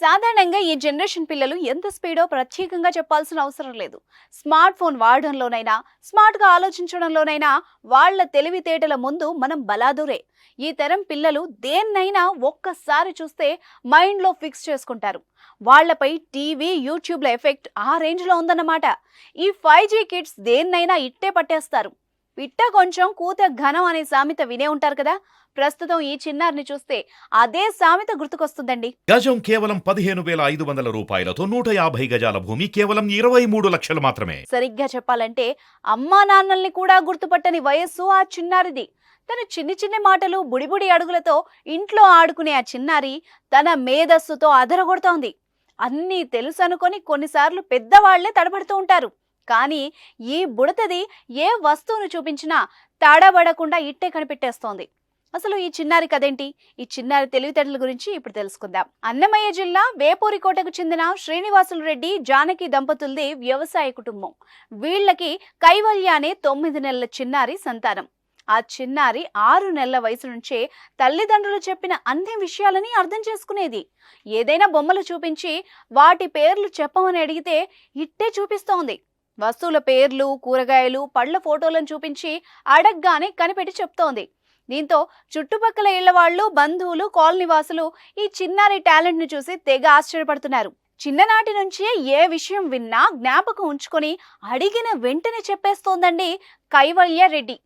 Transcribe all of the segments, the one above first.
సాధారణంగా ఈ జనరేషన్ పిల్లలు ఎంత స్పీడో ప్రత్యేకంగా చెప్పాల్సిన అవసరం లేదు. స్మార్ట్ ఫోన్ వాడడంలోనైనా స్మార్ట్గా ఆలోచించడంలోనైనా వాళ్ళ తెలివితేటల ముందు మనం బలాదూరే. ఈ తరం పిల్లలు దేన్నైనా ఒక్కసారి చూస్తే మైండ్లో ఫిక్స్ చేసుకుంటారు. వాళ్ళపై టీవీ యూట్యూబ్ల ఎఫెక్ట్ ఆ రేంజ్లో ఉందన్నమాట. ఈ ఫైవ్ జీ కిడ్స్ దేన్నైనా ఇట్టే పట్టేస్తారు. పిట్ట కొంచెం కూత ఘనం అనే సామెత వినే ఉంటారు కదా? ప్రస్తుతం ఈ చిన్నారిని చూస్తే అదే సామెత గుర్తుకొస్తుందండి. గజం కేవలం పదిహేను వేల ఐదు వందల రూపాయలతో నూట యాభై గజాల భూమి కేవలం ఇరవై మూడు లక్షలు మాత్రమే. సరిగ్గా చెప్పాలంటే అమ్మా నాన్నల్ని కూడా గుర్తుపట్టని వయస్సు ఆ చిన్నారిది. తన చిన్ని చిన్ని మాటలు బుడిబుడి అడుగులతో ఇంట్లో ఆడుకునే ఆ చిన్నారి తన మేధస్సుతో అదరగొడుతోంది. అన్నీ తెలుసు అనుకొని కొన్నిసార్లు పెద్దవాళ్ళే తడబడుతూ ఉంటారు. కానీ ఈ బుడతది ఏ వస్తువును చూపించినా తడబడకుండా ఇట్టే కనిపెట్టేస్తోంది. అసలు ఈ చిన్నారి కదేంటి ఈ చిన్నారి తెలివితేటల గురించి ఇప్పుడు తెలుసుకుందాం. అన్నమయ్య జిల్లా వేపూరికోటకు చెందిన శ్రీనివాసులు రెడ్డి జానకి దంపతులది వ్యవసాయ కుటుంబం. వీళ్ళకి కైవల్య అనే తొమ్మిది నెలల చిన్నారి సంతానం. ఆ చిన్నారి ఆరు నెలల వయసు నుంచే తల్లిదండ్రులు చెప్పిన అన్ని విషయాలని అర్థం చేసుకునేది. ఏదైనా బొమ్మలు చూపించి వాటి పేర్లు చెప్పమని అడిగితే ఇట్టే చూపిస్తోంది. వస్తువుల పేర్లు కూరగాయలు పళ్ళ ఫోటోలను చూపించి అడగ్గానే కనిపెట్టి చెప్తోంది. దీంతో చుట్టుపక్కల ఇళ్ళ వాళ్ళు బంధువులు కాలనీవాసులు ఈ చిన్నారి టాలెంట్ను చూసి తెగ ఆశ్చర్యపడుతున్నారు. చిన్ననాటి నుంచే ఏ విషయం విన్నా జ్ఞాపకం ఉంచుకొని అడిగిన వెంటనే చెప్పేస్తోందండి కైవల్య రెడ్డి.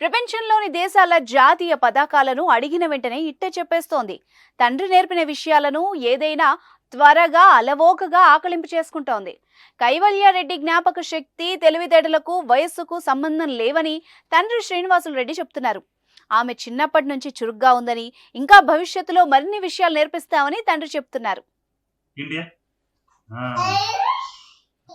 ప్రపంచంలోని దేశాల జాతీయ పతాకాలను అడిగిన వెంటనే ఇట్టే చెప్పేస్తోంది. తండ్రి నేర్పిన విషయాలను ఏదైనా త్వరగా అలవోకగా ఆకలింపు చేసుకుంటోంది. కైవల్యారెడ్డి జ్ఞాపక శక్తి తెలివితేటలకు వయస్సుకు సంబంధం లేవని తండ్రి శ్రీనివాసులు రెడ్డి చెప్తున్నారు. ఆమె చిన్నప్పటి నుంచి చురుగ్గా ఉందని ఇంకా భవిష్యత్తులో మరిన్ని విషయాలు నేర్పిస్తామని తండ్రి చెప్తున్నారు. ఇండియా? ఆ.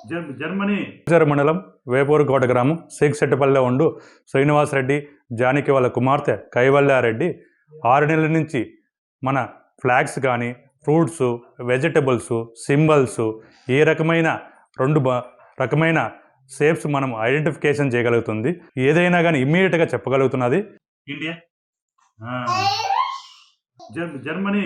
జర్మ జర్మనీ? మండలం వేపూరుకోట గ్రామం శేక్శెట్టిపల్లె ఉండు శ్రీనివాసరెడ్డి జానకి వాళ్ళ కుమార్తె కైవల్యారెడ్డి ఆరు నెలల నుంచి మన ఫ్లాగ్స్ కానీ ఫ్రూట్స్ వెజిటబుల్స్ సింబల్స్ ఏ రకమైన రెండు బ రకమైన షేప్స్ మనం ఐడెంటిఫికేషన్ చేయగలుగుతుంది? ఏదైనా కానీ ఇమ్మీడియట్గా చెప్పగలుగుతున్నది? ఇండియా? జర్మనీ.